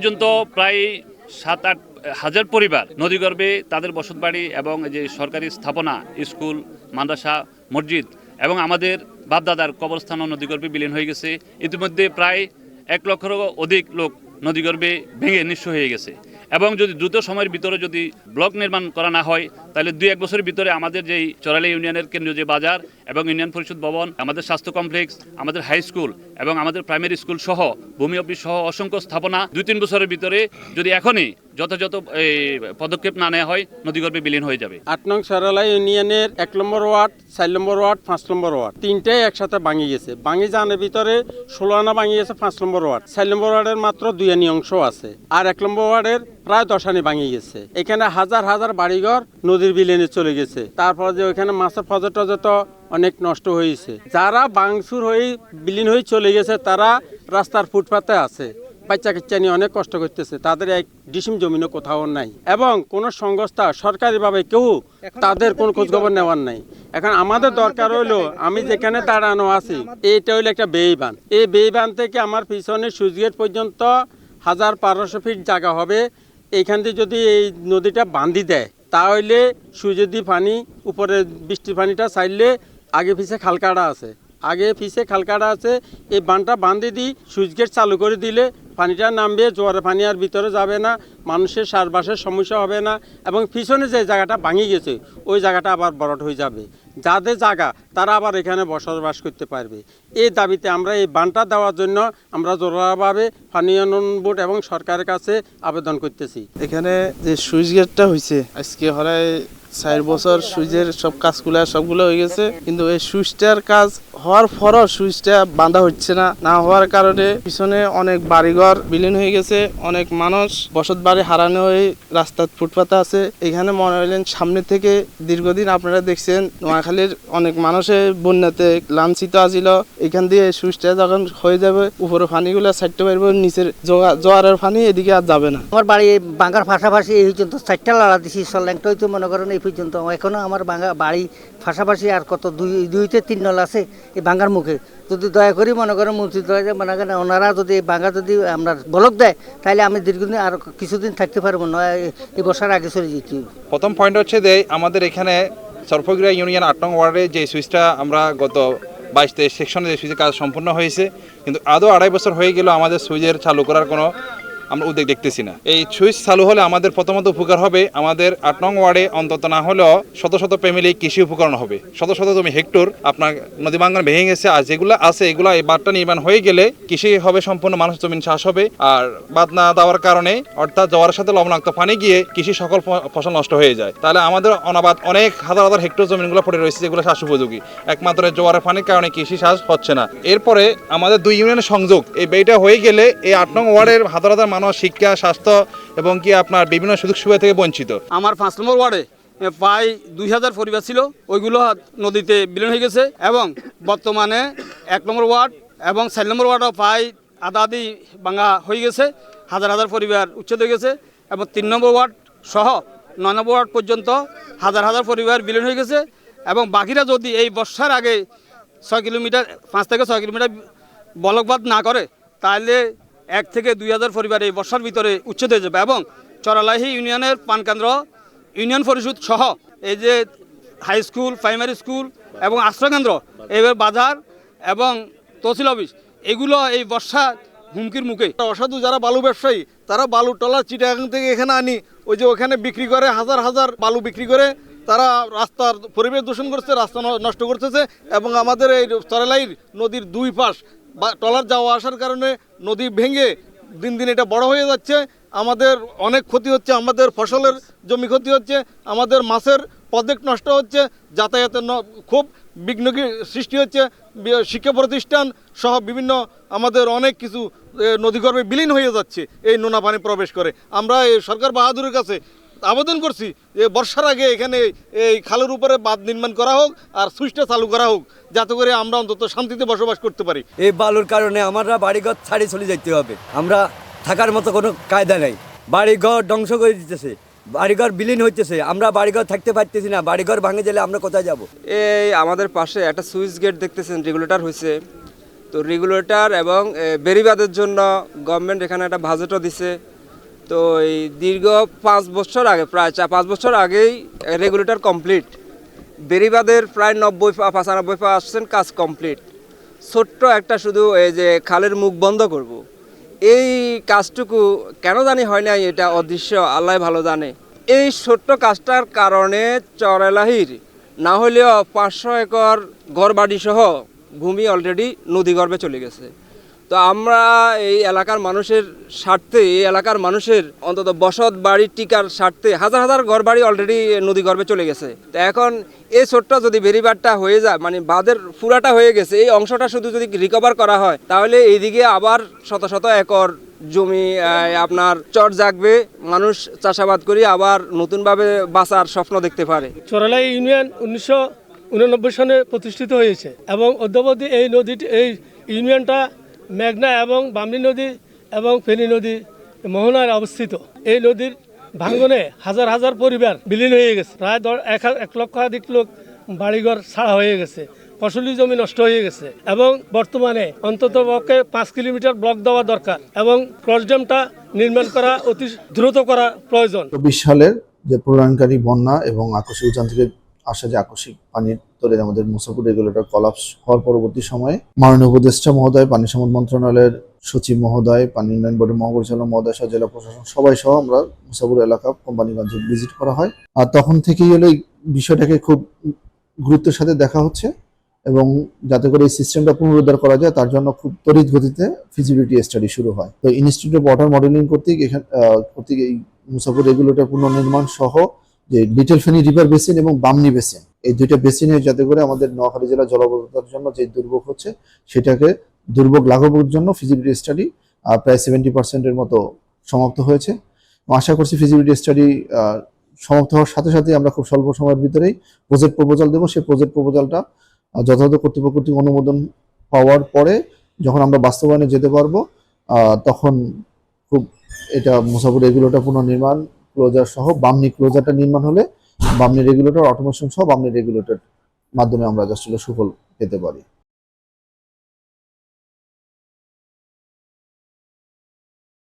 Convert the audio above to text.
পর্যন্ত প্রায় সাত আট হাজার পরিবার নদীগর্ভে তাদের বসতবাড়ি এবং যে সরকারি স্থাপনা, স্কুল, মাদ্রাসা, মসজিদ এবং আমাদের বাপদাদার কবরস্থানও নদীগর্ভে বিলীন হয়ে গেছে। ইতিমধ্যে প্রায় এক লক্ষেরও অধিক লোক নদীগর্ভে ভেঙে নিঃস্ব হয়ে গেছে। এবং যদি দ্রুত সময়ের ভিতরে যদি ব্লক নির্মাণ করা না হয়, তাহলে দুই এক বছরের ভিতরে আমাদের যেই চরালি ইউনিয়নের কেন্দ্রীয় যে বাজার এবং ইউনিয়ন পরিষদ ভবন, আমাদের স্বাস্থ্য কমপ্লেক্স, আমাদের হাই স্কুল এবং আমাদের প্রাইমারি স্কুল সহ, ভূমি অফিস সহ অসংখ্য স্থাপনা দুই তিন বছরের ভিতরে যদি এখনই যথাযথ পদক্ষেপ না নেওয়া হয়, নদীগর্ভে বিলীন হয়ে যাবে। আট নং সরালা ইউনিয়নের এক নম্বর ওয়ার্ড, চার নম্বর ওয়ার্ড, পাঁচ নম্বর ওয়ার্ড। তিনটাই একসাথে ভাঙি গেছে। ভাঙি জানের ভিতরে ষোলো আনা ভাঙি গেছে পাঁচ নম্বর ওয়ার্ড। চার নম্বর ওয়ার্ডের মাত্র দুই আনি অংশ আছে। আর এক নম্বর ওয়ার্ডের প্রায় দশ আনি ভাঙি গেছে। এখানে হাজার হাজার বাড়িঘর নদীর বিলেনে চলে গেছে। তারপরে যে ওইখানে মাছের ফজর টজর অনেক নষ্ট হয়েছে। যারা বাংসুর হয়ে বিলীন হয়ে চলে গেছে, তারা রাস্তার ফুটপাতে আছে। বাচ্চা কাচ্চা নিয়ে অনেক কষ্ট করতেছে তাদের এক ডিসিম জমিনও কোথাও নাই। এবং কোন সংস্থা সরকারিভাবে কেউ তাদের কোনো খোঁজখবর নেওয়ার নাই। এখন আমাদের দরকার হইল আমি যেখানে দাঁড়ানো আছি এইটা হইল একটা বেইবান এই বেইবান থেকে আমার পিছনে সুইচগেট পর্যন্ত হাজার বারোশো ফিট জায়গা হবে। এইখান থেকে যদি এই নদীটা বান্ধি দেয় তাহলে সূর্যদি পানি উপরে বৃষ্টির পানিটা চাইলে আগে পিছে খালকাটা আছে। আগে পিছে খালকাটা আছে, এই বানটা বান্ধে দিই, সুইচ গেট চালু করে দিলে পানিটা নামবে, জোয়ারে পানি আর ভিতরে যাবে না, মানুষের সারবাসের সমস্যা হবে না এবং পিছনে যে জায়গাটা ভাঙি গেছে, ওই জায়গাটা আবার বরট হয়ে যাবে। যাদের জায়গা, তারা আবার এখানে বসবাস করতে পারবে। এই দাবিতে আমরা এই বানটা দেওয়ার জন্য আমরা জোরাভাবে পানি উন্নয়ন বোর্ড এবং সরকারের কাছে আবেদন করতেছি। এখানে যে সুইচ গেটটা হয়েছে আজকে হরায় চার বছর সুইচের সব কাজগুলো সবগুলো হয়ে গেছে, কিন্তু এই সুইচটার কাজ হওয়ার পরও সুইচটা বাঁধা হচ্ছে না। না হওয়ার কারণে পিছনে অনেক বাড়িঘর বিলীন হয়ে গেছে, অনেক মানুষ বসত বাড়ি হারানো হয়ে রাস্তার ফুটপাতে আছে। এখানে মনে হলেন সামনে থেকে দীর্ঘদিন আপনারা দেখছেন, নোয়াখালীর অনেক মানুষের বন্যাতে লাঞ্ছিত আছিল। এখান দিয়ে সুইচটা যখন হয়ে যাবে উপরে পানিগুলো ছাড়তে পারবে, নিচের জোয়া- জোয়ারের পানি এদিকে আর যাবে না। আমার বাড়ি বাঙ্গার পাশাপাশি এই পর্যন্ত চারটা লাড়া দিছি সল্যাংটা হইতে মনে করেন এই পর্যন্ত। এখনও আমার বাঙ্গা বাড়ি পাশাপাশি আর কত দুই দুইতে তিন নল আছে এই বাঙ্গার মুখে। যদি দয়া করি মনে করেন মন্ত্রী মনে করেন ওনারা যদি এই যদি আমরা বলক দেয়, তাহলে আমি দীর্ঘদিন আর কিছুদিন থাকতে পারব না এই- বছর আগে চলে যেতে প্রথম পয়েন্ট হচ্ছে যে আমাদের এখানে সরফগিরা ইউনিয়ন আট নং ওয়ার্ডে যে সুইচটা আমরা গত বাইশ তেইশ, সেকশনে যে সুইচের কাজ সম্পূর্ণ হয়েছে, কিন্তু আদৌ আড়াই বছর হয়ে গেল আমাদের সুইচের চালু করার কোনো আমরা উদ্যোগ দেখতেছি না। এই সুইচ চালু হলে আমাদের প্রথমত উপকার হবে আমাদের আট নং ওয়ার্ডে অন্তত না হলেও শত শত ফ্যামিলি কৃষি উপকরণ হবে। শত শত জমি, হেক্টর আপনার নদী বাঙ্গন ভেঙে গেছে, আর যেগুলো আছে, এগুলো এই বাঁধটা নির্মাণ হয়ে গেলে কৃষি হবে, সম্পূর্ণ মানুষ জমিন চাষ হবে। আর বাদ না দেওয়ার কারণে অর্থাৎ জোয়ারের সাথে লবণাক্ত পানি গিয়ে কৃষি সকল ফসল নষ্ট হয়ে যায়। তাহলে আমাদের অনাবাদ অনেক হাজার হাজার হেক্টর জমিনগুলো পড়ে রয়েছে, যেগুলো চাষ উপযোগী। একমাত্র জোয়ারের পানির কারণে কৃষি চাষ হচ্ছে না। এরপরে আমাদের দুই ইউনিয়নের সংযোগ, এই বেইটা হয়ে গেলে এই আট নং ওয়ার্ডের হাজার হাজার মানুষ শিক্ষা, স্বাস্থ্য এবং কি আপনার বিভিন্ন সুযোগ সুবিধা থেকে বঞ্চিত? আমার পাঁচ নম্বর ওয়ার্ডে প্রায় দুই হাজার পরিবার ছিল। ওইগুলো নদীতে বিলীন হয়ে গেছে এবং বর্তমানে এক নম্বর ওয়ার্ড এবং চার নম্বর ওয়ার্ডও প্রায় আধা আধি ভাঙা হয়ে গেছে। হাজার হাজার পরিবার উচ্ছেদ হয়ে গেছে এবং তিন নম্বর ওয়ার্ড সহ নয় নম্বর ওয়ার্ড পর্যন্ত হাজার হাজার পরিবার বিলীন হয়ে গেছে এবং বাকিরা যদি এই বর্ষার আগে ছয় কিলোমিটার, পাঁচ থেকে ছয় কিলোমিটার বলকবাদ না করে, তাহলে এক থেকে দুই হাজার পরিবার এই বর্ষার ভিতরে উচ্ছেদ হয়ে যাবে এবং চরালাহি ইউনিয়নের পানকেন্দ্র ইউনিয়ন পরিষদ সহ এই যে হাই স্কুল, প্রাইমারি স্কুল এবং আশ্রয়কেন্দ্র এবার বাজার এবং তহসিল অফিস, এগুলো এই বর্ষা হুমকির মুখে। অসাধু যারা বালু ব্যবসায়ী, তারা বালু টলার চিটাগাং থেকে এখানে আনি, ওই যে ওখানে বিক্রি করে, হাজার হাজার বালু বিক্রি করে, তারা রাস্তার পরিবেশ দূষণ করছে, রাস্তা নষ্ট করতেছে এবং আমাদের এই তরালাইর নদীর দুই পাশ বা যাওয়া আসার কারণে নদী ভেঙে দিন দিন এটা বড় হয়ে যাচ্ছে। আমাদের অনেক ক্ষতি হচ্ছে, আমাদের ফসলের জমি ক্ষতি হচ্ছে, আমাদের মাছের প্রজেক্ট নষ্ট হচ্ছে, যাতায়াতের খুব বিঘ্ন সৃষ্টি হচ্ছে। শিক্ষা প্রতিষ্ঠান সহ বিভিন্ন আমাদের অনেক কিছু নদীগর্ভে বিলীন হয়ে যাচ্ছে, এই নোনা পানি প্রবেশ করে। আমরা এই সরকার বাহাদুরের কাছে আবেদন করছি যে বর্ষার আগে এখানে এই খালের উপরে বাঁধ নির্মাণ করা হোক আর সুইচটা চালু করা হোক যাতে করে আমরা অন্তত শান্তিতে বসবাস করতে পারি। এই বালুর কারণে আমরা বাড়িঘর ছাড়ি চলে যেতে হবে। আমরা থাকার মতো কোনো কায়দা নেই। বাড়িঘর ধ্বংস করে দিতেছে। বাড়িঘর বিলীন হইতেছে। আমরা বাড়িঘর থাকতে পারতেছি না। বাড়িঘর ভাঙে গেলে আমরা কোথায় যাব? এই আমাদের পাশে একটা সুইচ গেট দেখতেছেন রেগুলেটর হয়েছে তো রেগুলেটর এবং বেরিবাদের জন্য গভর্নমেন্ট এখানে একটা বাজেটও দিছে। তো এই দীর্ঘ পাঁচ বছর আগে, প্রায় চার, পাঁচ বছর আগেই রেগুলেটর কমপ্লিট বেরিবাদের প্রায় নব্বই পঁচানব্বই পার্সেন্ট কাজ কমপ্লিট ছোট্ট একটা শুধু এই যে খালের মুখ বন্ধ করব। এই কাজটুকু কেন জানি হয় নাই, এটা অদৃশ্য, আল্লাহ ভালো জানে। এই ছোট্ট কাজটার কারণে চরেলাহির, না হলেও পাঁচশো একর ঘরবাড়ি সহ ভূমি অলরেডি নদীগর্ভে চলে গেছে। তো আমরা এই এলাকার মানুষের স্বার্থে, এই এলাকার মানুষের অন্তত বসত বাড়ি টিকার স্বার্থে হাজার হাজার ঘর বাড়ি অলরেডি নদী গর্ভে চলে গেছে। তো এখন এই ছোট্ট যদি বেরিবারটা হয়ে যায় মানে বাঁধের পুরাটা হয়ে গেছে, এই অংশটা শুধু যদি রিকভার করা হয়, তাহলে এইদিকে আবার শত শত একর জমি আপনার চট জাগবে, মানুষ চাষাবাদ করে আবার নতুনভাবে বাঁচার স্বপ্ন দেখতে পারে। চরালাই ইউনিয়ন উনিশশো উননব্বই সনে প্রতিষ্ঠিত হয়েছে এবং অদ্যাবধি এই নদীটি, এই ইউনিয়নটা মেঘনা এবং বামনি নদী এবং ফেনী নদী মোহনায় অবস্থিত। এই নদীর ভাঙ্গনে হাজার হাজার পরিবার বিলীন হয়ে গেছে। প্রায় এক এক লক্ষাধিক লোক বাড়িঘর ছাড়া হয়ে গেছে। ফসলি জমি নষ্ট হয়ে গেছে এবং বর্তমানে অন্তত পক্ষে পাঁচ কিলোমিটার ব্লক দেওয়া দরকার এবং ক্রস ড্যামটা নির্মাণ করা অতি দ্রুত করা প্রয়োজন। চব্বিশ সালের যে প্রলয়নকারী বন্যা এবং আকস্মিক উজান থেকে আসা যে আকস্মিক পানির তোলে আমাদের মুসাফুর রেগুলেটর কলাপস হওয়ার পরবর্তী সময়ে মাননীয় উপদেষ্টা মহোদয়, পানি সম্পদ মন্ত্রণালয়ের সচিব মহোদয়, পানি উন্নয়ন বোর্ডের মহাপরিচালক মহোদয় সহ জেলা প্রশাসন সবাই সহ আমরা মুসাফুর এলাকা কোম্পানিগঞ্জে ভিজিট করা হয়। আর তখন থেকেই হলো এই বিষয়টাকে খুব গুরুত্বের সাথে দেখা হচ্ছে এবং যাতে করে এই সিস্টেমটা পুনরুদ্ধার করা যায়, তার জন্য খুব তড়িৎ গতিতে ফিজিবিলিটি স্টাডি শুরু হয়। তো ইনস্টিটিউট অফ ওয়াটার মডেলিং কর্তৃক এখানে কর্তৃক এই মুসাফুর রেগুলেটর পুনর্নির্মাণ সহ যে লিটল ফেনী রিভার বেসিন এবং বামনি বেসিন। এই দুইটা বেসিনে যাতে করে আমাদের নোয়াখালী জেলা জলবদ্ধতার জন্য যে দুর্ভোগ হচ্ছে, সেটাকে দুর্ভোগ লাঘবের জন্য ফিজিবিলিটি স্টাডি প্রায় সেভেন্টি পার্সেন্টের মতো সমাপ্ত হয়েছে। আশা করছি ফিজিবিলিটি স্টাডি সমাপ্ত হওয়ার সাথে সাথে আমরা খুব স্বল্প সময়ের ভিতরেই প্রজেক্ট প্রপোজাল দেবো। সেই প্রজেক্ট প্রপোজালটা যথাযথ কর্তৃপক্ষ কর্তৃক অনুমোদন পাওয়ার পরে যখন আমরা বাস্তবায়নে যেতে পারব তখন খুব এটা মুসাফুর এগুলোটা পুনর্নির্মাণ ক্লোজার সহ বামনি ক্লোজারটা নির্মাণ হলে বামনি রেগুলেটর অটোমেশন সহ বামনি রেগুলেটর মাধ্যমে আমরা জাস্ট সুফল পেতে পারি।